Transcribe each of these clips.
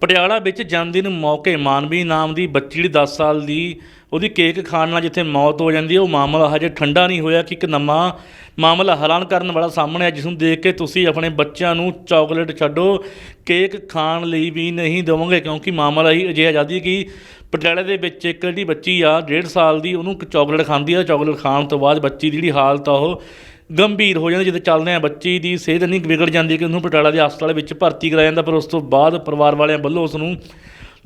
ਪਟਿਆਲਾ ਵਿੱਚ ਜਨਮਦਿਨ ਮੌਕੇ ਮਾਨਵੀ ਨਾਮ ਦੀ ਬੱਚੀ ਜਿਹੜੀ 10 ਸਾਲ ਦੀ, ਉਹਦੀ ਕੇਕ ਖਾਣ ਨਾਲ ਜਿੱਥੇ ਮੌਤ ਹੋ ਜਾਂਦੀ ਹੈ, ਉਹ ਮਾਮਲਾ ਹਜੇ ਠੰਡਾ ਨਹੀਂ ਹੋਇਆ ਕਿ ਇੱਕ ਨਵਾਂ ਮਾਮਲਾ ਹੈਰਾਨ ਕਰਨ ਵਾਲਾ ਸਾਹਮਣੇ ਆ ਜਿਸ ਨੂੰ ਦੇਖ ਕੇ ਤੁਸੀਂ ਆਪਣੇ ਬੱਚਿਆਂ ਨੂੰ ਚਾਕਲੇਟ ਛੱਡੋ, ਕੇਕ ਖਾਣ ਲਈ ਵੀ ਨਹੀਂ ਦੇਵੋਗੇ, ਕਿਉਂਕਿ ਮਾਮਲਾ ਹੀ ਅਜਿਹਾ ਆਜ਼ਾਦੀ ਕਿ ਪਟਿਆਲੇ ਦੇ ਵਿੱਚ ਇੱਕ ਜਿਹੜੀ ਬੱਚੀ ਆ 1.5 ਸਾਲ ਦੀ, ਉਹਨੂੰ ਚਾਕਲੇਟ ਖਾਂਦੀ ਆ, ਚਾਕਲੇਟ ਖਾਣ ਤੋਂ ਬਾਅਦ ਬੱਚੀ ਦੀ ਜਿਹੜੀ ਹਾਲਤ ਆ ਉਹ ਗੰਭੀਰ ਹੋ ਜਾਂਦੀ, ਜਦੋਂ ਚੱਲਦੇ ਆ, ਬੱਚੀ ਦੀ ਸਿਹਤ ਇੰਨੀ ਵਿਗੜ ਜਾਂਦੀ ਹੈ ਕਿ ਉਹਨੂੰ ਪਟਿਆਲਾ ਦੇ ਹਸਪਤਾਲ ਵਿੱਚ ਭਰਤੀ ਕਰਾਇਆ ਜਾਂਦਾ, ਪਰ ਉਸ ਤੋਂ ਬਾਅਦ ਪਰਿਵਾਰ ਵਾਲਿਆਂ ਵੱਲੋਂ ਉਸ ਨੂੰ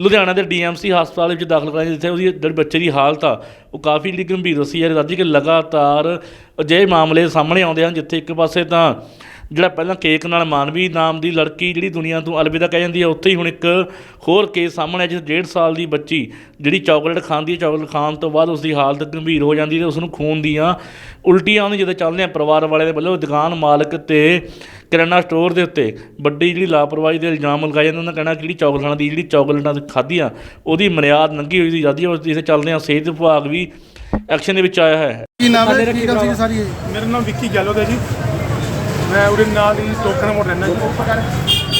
ਲੁਧਿਆਣਾ ਦੇ ਡੀਐਮਸੀ ਹਸਪਤਾਲ ਵਿੱਚ ਦਾਖਲ ਕਰਾਇਆ ਜਿੱਥੇ ਉਹਦੀ ਜਿਹੜੀ ਬੱਚੇ ਦੀ ਹਾਲਤ ਆ, ਉਹ ਕਾਫੀ ਜਿਹੜੀ ਗੰਭੀਰ ਦੱਸੀ ਯਾਰ ਦਾਦੀ ਕਿ ਲਗਾਤਾਰ ਅਜਿਹੇ ਮਾਮਲੇ ਸਾਹਮਣੇ ਆਉਂਦੇ ਹਨ, ਜਿੱਥੇ ਇੱਕ ਪਾਸੇ ਤਾਂ ਜਿਹੜਾ ਪਹਿਲਾਂ ਕੇਕ ਨਾਲ ਮਾਨਵੀ ਨਾਮ ਦੀ ਲੜਕੀ ਜਿਹੜੀ ਦੁਨੀਆ ਤੋਂ ਅਲਵਿਦਾ ਕਹਿ ਜਾਂਦੀ ਹੈ ਉੱਥੇ ਹੀ ਹੁਣ ਇੱਕ ਹੋਰ ਕੇਸ ਸਾਹਮਣੇ ਆ ਜਿਸ 1.5 ਸਾਲ ਦੀ ਬੱਚੀ ਜਿਹੜੀ ਚਾਕਲੇਟ ਖਾਂਦੀ ਹੈ ਚਾਕਲੇਟ ਖਾਣ ਤੋਂ ਬਾਅਦ ਉਸ ਦੀ ਹਾਲਤ ਗੰਭੀਰ ਹੋ ਜਾਂਦੀ ਹੈ ਤੇ ਉਸ ਨੂੰ ਖੂਨ ਦੀਆਂ ਉਲਟੀਆਂ ਆਉਂਦੀਆਂ ਜਦੋਂ ਚੱਲਦੇ ਆ ਪਰਿਵਾਰ ਵਾਲਿਆਂ ਦੇ ਵੱਲੋਂ ਦੁਕਾਨ ਮਾਲਕ ਤੇ ਕਿਰਾਣਾ ਸਟੋਰ ਦੇ ਉੱਤੇ ਵੱਡੀ ਜਿਹੜੀ ਲਾਪਰਵਾਹੀ ਦੇ ਇਲਜ਼ਾਮ ਲਗਾਏ ਜਾਂਦੇ ਉਹਨਾਂ ਕਹਿਣਾ ਕਿ ਜਿਹੜੀ ਚਾਕਲੇਟਾਂ ਦੀ ਜਿਹੜੀ ਚਾਕਲੇਟਾਂ ਖਾਧੀਆਂ ਉਹਦੀ ਮਰਿਆਦ ਲੰਘੀ ਹੋਈ ਸੀ ਜਾਂਦੀ ਹੈ ਜਿਸੇ ਚੱਲਦੇ ਆ ਸਿਹਤ ਵਿਭਾਗ ਵੀ ਐਕਸ਼ਨ ਦੇ ਵਿੱਚ ਆਇਆ ਹੈ। ਕੀ ਨਾਮ ਹੈ? ਕੀ ਗੱਲ ਸੀ ਸਾਰੀ ਇਹ? ਮੇਰਾ ਨਾਮ ਵਿੱਕੀ ਗੈਲੋਦ ਹੈ ਜੀ। ਮੈਂ ਉਹਦੇ ਨਾਲ ਹੀ ਟੋਕਰਾ ਮੋੜ ਰਹਿੰਦਾ ਜੀ।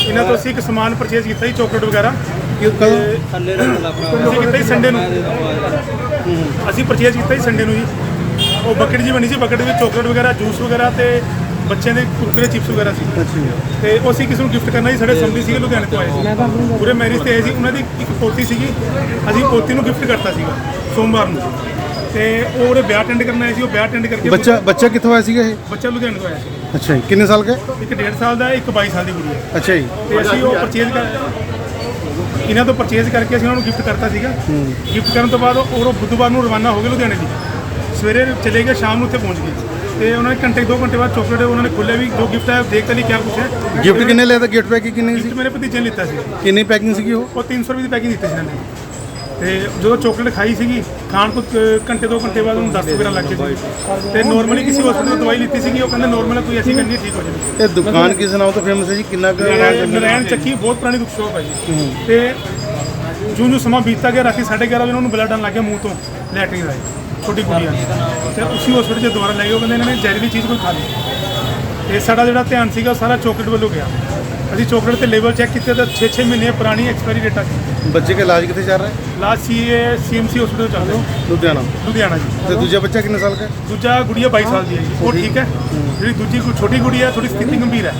ਇਹਨਾਂ ਤੋਂ ਅਸੀਂ ਇੱਕ ਸਮਾਨ ਪਰਚੇਜ਼ ਕੀਤਾ ਜੀ ਚਾਕਲੇਟ ਵਗੈਰਾ। ਕੀ ਕਦੋਂ? ਅਸੀਂ ਕੀਤਾ ਜੀ ਸੰਡੇ ਨੂੰ। ਅਸੀਂ ਪਰਚੇਜ਼ ਕੀਤਾ ਜੀ ਸੰਡੇ ਨੂੰ ਜੀ। ਉਹ ਬਕਟ ਜੀ ਬਣੀ ਸੀ ਬਕਟ ਵਿੱਚ ਚਾਕਲੇਟ ਵਗੈਰਾ ਜੂਸ ਵਗੈਰਾ ਤੇ ਬੱਚਿਆਂ ਦੇ ਕੁਰਕਰੇ ਚਿਪਸ ਵਗੈਰਾ ਸੀ। ਤੇ ਉਹ ਅਸੀਂ ਕਿਸੇ ਨੂੰ ਗਿਫਟ ਕਰਨਾ ਸੀ ਸਾਡੇ ਸੰਬੰਧੀ ਸੀਗੇ ਲੁਧਿਆਣੇ ਤੋਂ ਆਏ ਸੀ। ਪੂਰੇ ਮੈਰਿਜ ਤੇ ਆਏ ਸੀ ਉਹਨਾਂ ਦੀ ਇੱਕ ਪੋਤੀ ਸੀਗੀ। ਅਸੀਂ ਪੋਤੀ ਨੂੰ ਗਿਫਟ ਕਰਤਾ ਸੀਗਾ ਸੋਮਵਾਰ ਨੂੰ। ਤੇ ਉਹ ਉਹਦੇ ਵਿਆਹ ਅਟੈਂਡ ਕਰਨ ਆਏ ਸੀ ਉਹ ਵਿਆਹ ਅਟੈਂਡ ਕਰਕੇ ਬੱਚਾ ਬੱਚਾ ਕਿੱਥੋਂ ਆਇਆ ਸੀਗਾ ਇਹ? ਬੱਚਾ ਲੁਧਿਆਣੇ ਤੋਂ ਆਇਆ ਸੀ। ਅੱਛਾ ਜੀ ਕਿੰਨੇ ਸਾਲ ਦਾ ਇੱਕ 1.5 ਸਾਲ ਦਾ ਇੱਕ 22 ਸਾਲ ਦੀ ਕੁੜੀ ਹੈ। ਅੱਛਾ ਜੀ। ਤੇ ਅਸੀਂ ਉਹ ਪਰਚੇਜ਼ ਕਰ ਇਹਨਾਂ ਤੋਂ ਪਰਚੇਜ਼ ਕਰਕੇ ਅਸੀਂ ਉਹਨਾਂ ਨੂੰ ਗਿਫਟ ਕਰਤਾ ਸੀਗਾ। ਗਿਫਟ ਕਰਨ ਤੋਂ ਬਾਅਦ ਉਹ ਉਹ ਬੁੱਧਵਾਰ ਨੂੰ ਰਵਾਨਾ ਹੋ ਗਏ ਲੁਧਿਆਣੇ ਦੀ। ਸਵੇਰੇ ਚਲੇ ਗਏ ਸ਼ਾਮ ਨੂੰ ਉੱਥੇ ਪਹੁੰਚ ਗਏ। ਤੇ ਉਹਨਾਂ ਨੇ ਘੰਟੇ ਦੋ ਘੰਟੇ ਬਾਅਦ ਚਾਕਲੇਟ ਉਹਨਾਂ ਨੇ ਖੋਲ੍ਹਿਆ ਵੀ ਜੋ ਗਿਫਟ ਹੈ ਦੇਖ ਤਾਂ ਲਈ ਕਿਆ ਕੁਛ ਹੈ। ਗਿਫਟ ਕਿੰਨੇ ਲਿਆ ਤਾਂ ਗਿਫਟ ਪੈਕਿੰਗ ਕਿੰਨੀ ਸੀ? ਗਿਫਟ ਮੇਰੇ ਭਤੀਜੇ ਨੇ ਲਿੱਤਾ ਸੀ। ਕਿੰਨੀ ਪੈਕਿੰਗ ਸੀਗੀ ਉਹ? ਉਹ 300 ਰੁਪਏ ਦੀ ਪੈਕਿੰਗ ਦਿੱਤੀ ਸੀ ਇਹਨਾਂ ਨੇ। ਤੇ ਜਦੋਂ ਚਾਕਲੇਟ ਖਾਈ ਸੀਗੀ ਖਾਣ ਤੋਂ ਕ- ਘੰਟੇ ਦੋ ਘੰਟੇ ਬਾਅਦ ਉਹਨੂੰ 10 ਵਗੈਰਾ ਲੱਗ ਗਏ ਸੀ। ਤੇ ਨਾਰਮਲੀ ਕਿਸੇ ਹਸਪੀਟਲ ਤੋਂ ਦਵਾਈ ਲਿੱਤੀ ਸੀਗੀ ਉਹ ਕਹਿੰਦੇ ਨਾਰਮਲ ਕੋਈ ਐਸੀ ਕਰਨੀ ਹੈ, ਠੀਕ ਹੋ ਜਾਣੀ ਇਹ ਦੁਕਾਨ ਕਿਸ ਨਾਮ ਤੋਂ ਫੇਮਸ ਹੈ ਜੀ? ਕਿੰਨਾ ਕੁ ਨਰਾਇਣ ਚੱਕੀ ਬਹੁਤ ਪੁਰਾਣੀ ਦੁੱਖ ਸ਼ੋਪ ਹੈ ਜੀ। ਤੇ ਜੂੰ ਜੂੰ ਸਮਾਂ ਬੀਤਦਾ ਗਿਆ ਰਾਤੀ 11:30 ਵਜੇ ਉਹਨਾਂ ਬਲੱਡ ਆਉਣ ਲੱਗ ਗਿਆ ਮੂੰਹ ਤੋਂ ਲੈਟਰਿਨ ਦਾ ਛੋਟੀ ਕੁੜੀਆਂ ਤੇ ਉਸੇ ਹਸਪੀਟਲ 'ਚ ਦੁਬਾਰਾ ਲੈ ਗਏ ਉਹ ਕਹਿੰਦੇ ਇਹਨਾਂ ਨੇ ਜ਼ਹਿਰੀਲੀ ਚੀਜ਼ ਕੋਈ ਖਾ ਲਈ। ਤੇ ਸਾਡਾ ਜਿਹੜਾ ਧਿਆਨ ਸੀਗਾ ਸਾਰਾ ਚਾਕਲੇਟ ਵੱਲੋਂ ਗਿਆ। ਅਸੀਂ ਚਾਕਲੇਟ ਤੇ ਲੇਬਲ ਚੈੱਕ ਕੀਤੇ ਤਾਂ 6-6 ਮਹੀਨੇ ਪੁਰਾਣੀ ਐਕਸਪਾਇਰੀ ਡੇਟਾ ਸੀ ਬੱਚੇ ਦਾ ਇਲਾਜ ਕਿੱਥੇ ਚੱਲ ਰਿਹਾ? ਹੈ ਲਾਸਟ ਸੀ ਸੀਐਮਸੀ ਹਸਪੀਟਲ ਚੱਲ ਰਿਹਾ। ਲੁਧਿਆਣਾ। ਲੁਧਿਆਣਾ ਜੀ। ਤੇ ਦੂਜਾ ਬੱਚਾ ਕਿੰਨੇ ਸਾਲ ਦਾ ਹੈ? ਦੂਜਾ ਗੁੜੀਆ 22 ਸਾਲ ਦੀ ਹੈ ਜੀ। ਉਹ ਠੀਕ ਹੈ। ਜਿਹੜੀ ਦੂਜੀ ਕੋਈ ਛੋਟੀ ਗੁੜੀਆ ਥੋੜੀ ਸਥਿਤੀ ਗੰਭੀਰ ਹੈ।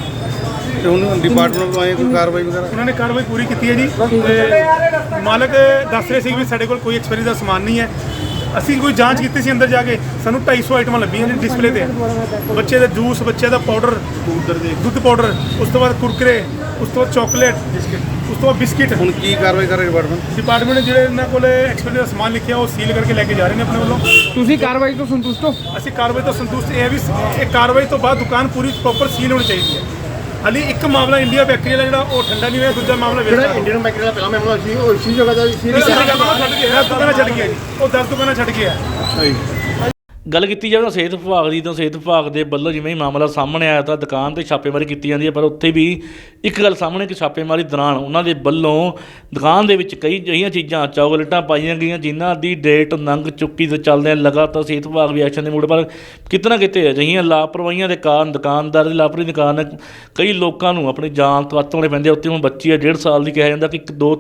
ਤੇ ਉਹਨੂੰ ਡਿਪਾਰਟਮੈਂਟ ਤੋਂ ਆਏ ਕੋਈ ਕਾਰਵਾਈ ਵਗੈਰਾ? ਉਹਨਾਂ ਨੇ ਕਾਰਵਾਈ ਪੂਰੀ ਕੀਤੀ ਹੈ ਜੀ। ਤੇ ਮਾਲਕ ਦੱਸ ਰਹੇ ਸੀ ਵੀ ਸਾਡੇ ਕੋਲ ਕੋਈ ਐਕਸਪਾਇਰੀ ਦਾ ਸਮਾਨ ਨਹੀਂ ਹੈ। ਅਸੀਂ ਕੋਈ ਜਾਂਚ ਕੀਤੀ ਸੀ ਅੰਦਰ ਜਾ ਕੇ। ਸਾਨੂੰ 250 ਆਈਟਮਾਂ ਲੱਭੀਆਂ ਨੇ ਡਿਸਪਲੇ ਤੇ। ਬੱਚੇ ਦਾ ਜੂਸ ਬੱਚੇ ਦਾ ਪਾਊਡਰ ਦੁੱਧ ਪਾਊਡਰ ਉਸ ਤੋਂ ਬਾਅਦ ਕੁਰਕਰੇ ਉਸ ਤੋਂ ਬਾਅਦ ਚਾਕਲੇਟ ਉਸ ਤੋਂ ਬਾਅਦ ਬਿਸਕਿਟ। ਹੁਣ ਕੀ ਕਾਰਵਾਈ ਕਰ ਰਿਹਾ ਡਿਪਾਰਟਮੈਂਟ ਡਿਪਾਰਟਮੈਂਟ ਨੇ ਜਿਹੜੇ ਇਹਨਾਂ ਕੋਲ ਐਕਸਪਾਇਰੀ ਦਾ ਸਮਾਨ ਲਿਖਿਆ ਉਹ ਸੀਲ ਕਰਕੇ ਲੈ ਕੇ ਜਾ ਰਹੇ ਨੇ ਆਪਣੇ ਵੱਲੋਂ। ਤੁਸੀਂ ਕਾਰਵਾਈ ਤੋਂ ਸੰਤੁਸ਼ਟ ਹੋ? ਅਸੀਂ ਕਾਰਵਾਈ ਤੋਂ ਸੰਤੁਸ਼ਟ ਇਹ ਹੈ ਵੀ ਇਹ ਕਾਰਵਾਈ ਤੋਂ ਬਾਅਦ ਦੁਕਾਨ ਪੂਰੀ ਪ੍ਰੋਪਰ ਸੀਲ ਹੋਣੀ ਚਾਹੀਦੀ ਹੈ। ਹਾਲੀ ਇੱਕ ਮਾਮਲਾ ਇੰਡੀਆ ਬੈਕਰੀ ਦਾ ਜਿਹੜਾ ਉਹ ਠੰਡਾ ਨਹੀਂ ਹੋਇਆ ਦੂਜਾ ਮਾਮਲਾ ਵੇਚਦਾ ਇੰਡੀਅਨ ਬੈਕਰੀ ਦਾ ਪਹਿਲਾ ਮਾਮਲਾ ਸੀ ਉਹ ਇਸੀ ਜਗ੍ਹਾ ਦਾ ਸੀ। ਛੱਡ ਗਿਆ ਦੁਕਾਨਾਂ ਛੱਡ ਗਿਆ ਜੀ ਉਹ 10 ਦੁਕਾਨਾਂ ਛੱਡ ਗਿਆ ਗੱਲ ਕੀਤੀ ਜਾਵੇ ਤਾਂ ਸਿਹਤ ਵਿਭਾਗ ਦੀ, ਤਾਂ ਸਿਹਤ ਵਿਭਾਗ ਦੇ ਵੱਲੋਂ ਜਿਵੇਂ ਹੀ ਮਾਮਲਾ ਸਾਹਮਣੇ ਆਇਆ ਤਾਂ ਦੁਕਾਨ ਤੇ ਛਾਪੇਮਾਰੀ ਕੀਤੀ ਜਾਂਦੀ ਹੈ, ਪਰ ਉੱਥੇ ਵੀ ਇੱਕ ਗੱਲ ਸਾਹਮਣੇ ਕਿ ਛਾਪੇਮਾਰੀ ਦੌਰਾਨ ਉਹਨਾਂ ਦੇ ਵੱਲੋਂ ਦੁਕਾਨ ਦੇ ਵਿੱਚ ਕਈ ਅਜਿਹੀਆਂ ਚੀਜ਼ਾਂ, ਚਾਕਲੇਟਾਂ ਪਾਈਆਂ ਗਈਆਂ ਜਿਨ੍ਹਾਂ ਦੀ ਡੇਟ ਲੰਘ ਚੁੱਕੀ ਤੇ ਚੱਲਦੇ ਲਗਾਤਾਰ ਸਿਹਤ ਵਿਭਾਗ ਵੀ ਐਕਸ਼ਨ ਦੇ ਮੂਡ ਪਰ ਕਿਤੇ ਨਾ ਕਿਤੇ ਅਜਿਹੀਆਂ ਲਾਪਰਵਾਹੀਆਂ ਦੇ ਕਾਰਨ ਦੁਕਾਨਦਾਰ ਦੀ ਲਾਪਰਵਾਹੀ ਦੇ ਕਾਰਨ ਕਈ ਲੋਕਾਂ ਨੂੰ ਆਪਣੀ ਜਾਨ ਤੋਂ ਹੱਥ ਧੋਣੇ ਪੈਂਦੇ ਆ। ਉੱਥੇ ਹੁਣ ਬੱਚੀ ਹੈ 1.5 ਸਾਲ ਦੀ ਕਿਹਾ ਜਾਂਦਾ ਕਿ ਇੱਕ ਦੋ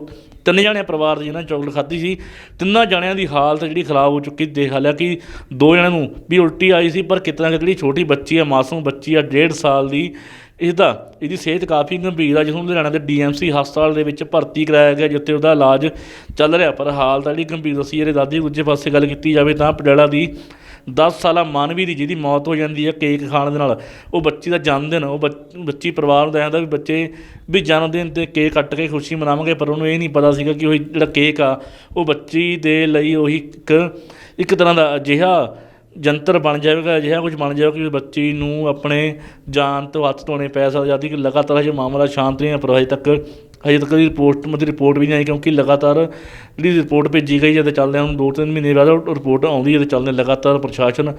ਤਿੰਨ ਜਣੇ ਪਰਿਵਾਰ ਦੇ ਜਿਹਨਾਂ ਨੇ ਚਾਕਲੇਟ ਖਾਧੀ ਸੀ, ਤਿੰਨਾਂ ਜਣਿਆਂ ਦੀ ਹਾਲਤ ਜਿਹੜੀ ਖਰਾਬ ਹੋ ਚੁੱਕੀ, ਦੇਖ ਹਾਲਿਆ ਕਿ ਦੋ ਜਣਿਆਂ ਨੂੰ ਵੀ ਉਲਟੀ ਆਈ ਸੀ, ਪਰ ਕਿਤਨਾ ਕਿਤੇ ਜਿਹੜੀ ਛੋਟੀ ਬੱਚੀ ਆ, ਮਾਸੂਮ ਬੱਚੀ ਆ 1.5 ਸਾਲ ਦੀ, ਇਹਦਾ, ਇਹਦੀ ਸਿਹਤ ਕਾਫੀ ਗੰਭੀਰ ਆ ਜਿਸ ਨੂੰ ਲੁਧਿਆਣਾ ਦੇ ਡੀਐਮਸੀ ਹਸਪਤਾਲ ਦੇ ਵਿੱਚ ਭਰਤੀ ਕਰਾਇਆ ਗਿਆ, ਜਿੱਥੇ ਉਹਦਾ ਇਲਾਜ ਚੱਲ ਰਿਹਾ, ਪਰ ਹਾਲਤ ਜਿਹੜੀ ਗੰਭੀਰ ਦੱਸੀ, ਇਹਦੇ ਦਾਦੀ ਦੂਜੇ ਪਾਸੇ ਗੱਲ ਕੀਤੀ ਜਾਵੇ ਤਾਂ ਪਟਿਆਲਾ ਦੀ 10 ਸਾਲਾ ਮਾਨਵੀ ਦੀ ਜਿਹਦੀ ਮੌਤ ਹੋ ਜਾਂਦੀ ਹੈ ਕੇਕ ਖਾਣ ਦੇ ਨਾਲ। ਉਹ ਬੱਚੀ ਦਾ ਜਨਮ ਦਿਨ ਉਹ ਬੱਚ- ਬੱਚੀ ਪਰਿਵਾਰ ਨੂੰ ਦੱਸਦਾ ਵੀ ਬੱਚੇ ਵੀ ਜਨਮ ਦਿਨ ਤੇ ਕੇਕ ਕੱਟ ਕੇ ਖੁਸ਼ੀ ਮਨਾਵਾਂਗੇ, ਪਰ ਉਹਨੂੰ ਇਹ ਨਹੀਂ ਪਤਾ ਸੀਗਾ ਕਿ ਉਹ ਜਿਹੜਾ ਕੇਕ ਆ, ਉਹ ਬੱਚੀ ਦੇ ਲਈ ਉਹੀ ਇੱਕ ਇੱਕ ਤਰ੍ਹਾਂ ਦਾ ਅਜਿਹਾ ਜੰਤਰ ਬਣ ਜਾਵੇਗਾ, ਅਜਿਹਾ ਕੁਝ ਬਣ ਜਾਵੇਗਾ ਕਿ ਬੱਚੀ ਨੂੰ ਆਪਣੇ ਜਾਨ ਤੋਂ ਹੱਥ ਧੋਣੇ ਪੈ ਸਕਦੇ ਜਦ ਕਿ ਲਗਾਤਾਰ ਇਹ ਮਾਮਲਾ ਸ਼ਾਂਤ ਨਹੀਂ ਹੈ, ਪਰ ਹਜੇ ਤੱਕ ਹਜੇ ਤੱਕ ਦੀ ਰਿਪੋਰਟ ਮਤਲਬ ਰਿਪੋਰਟ ਵੀ ਨਹੀਂ ਆਈ, ਕਿਉਂਕਿ ਲਗਾਤਾਰ ਜਿਹੜੀ ਰਿਪੋਰਟ ਭੇਜੀ ਗਈ ਜਦ ਚੱਲਦੇ ਹੁਣ ਦੋ ਤਿੰਨ ਮਹੀਨੇ ਬਾਅਦ ਉਹ ਰਿਪੋਰਟ ਆਉਂਦੀ ਹੈ, ਤੇ ਚੱਲਦੇ ਲਗਾਤਾਰ ਪ੍ਰਸ਼ਾਸਨ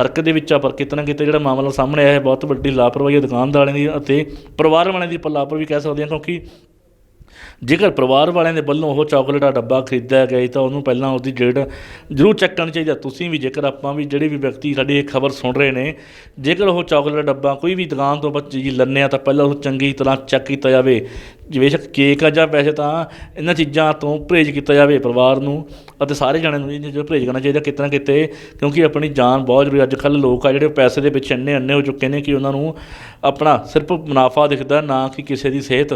ਹਰਕਤ ਦੇ ਵਿੱਚ ਆ, ਪਰ ਕਿਤੇ ਨਾ ਕਿਤੇ ਜਿਹੜਾ ਮਾਮਲਾ ਸਾਹਮਣੇ ਆਇਆ ਹੈ, ਬਹੁਤ ਵੱਡੀ ਲਾਪਰਵਾਹੀ ਹੈ ਦੁਕਾਨਦਾਰਾਂ ਦੀ ਅਤੇ ਪਰਿਵਾਰ ਵਾਲਿਆਂ ਦੀ ਲਾਪਰਵਾਹੀ ਕਹਿ ਸਕਦੇ ਹਾਂ ਕਿਉਂਕਿ ਜੇਕਰ ਪਰਿਵਾਰ ਵਾਲਿਆਂ ਦੇ ਵੱਲੋਂ ਉਹ ਚਾਕਲੇਟ ਦਾ ਡੱਬਾ ਖਰੀਦਿਆ ਗਿਆ ਸੀ ਤਾਂ ਉਹਨੂੰ ਪਹਿਲਾਂ ਉਹਦੀ ਡੇਟ ਜ਼ਰੂਰ ਚੈੱਕ ਕਰਨੀ ਚਾਹੀਦੀ ਤੁਸੀਂ ਵੀ ਜੇਕਰ ਆਪਾਂ ਵੀ ਜਿਹੜੇ ਵੀ ਵਿਅਕਤੀ ਸਾਡੀ ਇਹ ਖਬਰ ਸੁਣ ਰਹੇ ਨੇ, ਜੇਕਰ ਉਹ ਚਾਕਲੇਟ ਦਾ ਡੱਬਾ ਕੋਈ ਵੀ ਦੁਕਾਨ ਤੋਂ ਆਪਾਂ ਜੀ ਲੈਂਦੇ ਆ ਤਾਂ ਪਹਿਲਾਂ ਉਹ ਚੰਗੀ ਤਰ੍ਹਾਂ ਚੈੱਕ ਕੀਤਾ ਜਾਵੇ। ਜਿਵੇਂ ਸ਼ੱਕ ਕੇਕ ਆ ਜਾਂ ਵੈਸੇ ਤਾਂ ਇਹਨਾਂ ਚੀਜ਼ਾਂ ਤੋਂ ਪਰਹੇਜ਼ ਕੀਤਾ ਜਾਵੇ ਪਰਿਵਾਰ ਨੂੰ ਅਤੇ ਸਾਰੇ ਜਣਿਆਂ ਨੂੰ ਇਹਨਾਂ ਚੀਜ਼ਾਂ ਪਰਹੇਜ਼ ਕਰਨਾ ਚਾਹੀਦਾ ਕਿਤੇ ਨਾ ਕਿਤੇ, ਕਿਉਂਕਿ ਆਪਣੀ ਜਾਨ ਬਹੁਤ ਜ਼ਰੂਰੀ ਅੱਜ ਕੱਲ੍ਹ ਲੋਕ ਆ ਜਿਹੜੇ ਪੈਸੇ ਦੇ ਪਿੱਛੇ ਇੰਨੇ ਅੰਨੇ ਹੋ ਚੁੱਕੇ ਨੇ ਕਿ ਉਹਨਾਂ ਨੂੰ ਆਪਣਾ ਸਿਰਫ ਮੁਨਾਫਾ ਦਿਖਦਾ ਨਾ ਕਿ ਕਿਸੇ ਦੀ ਸਿਹਤ।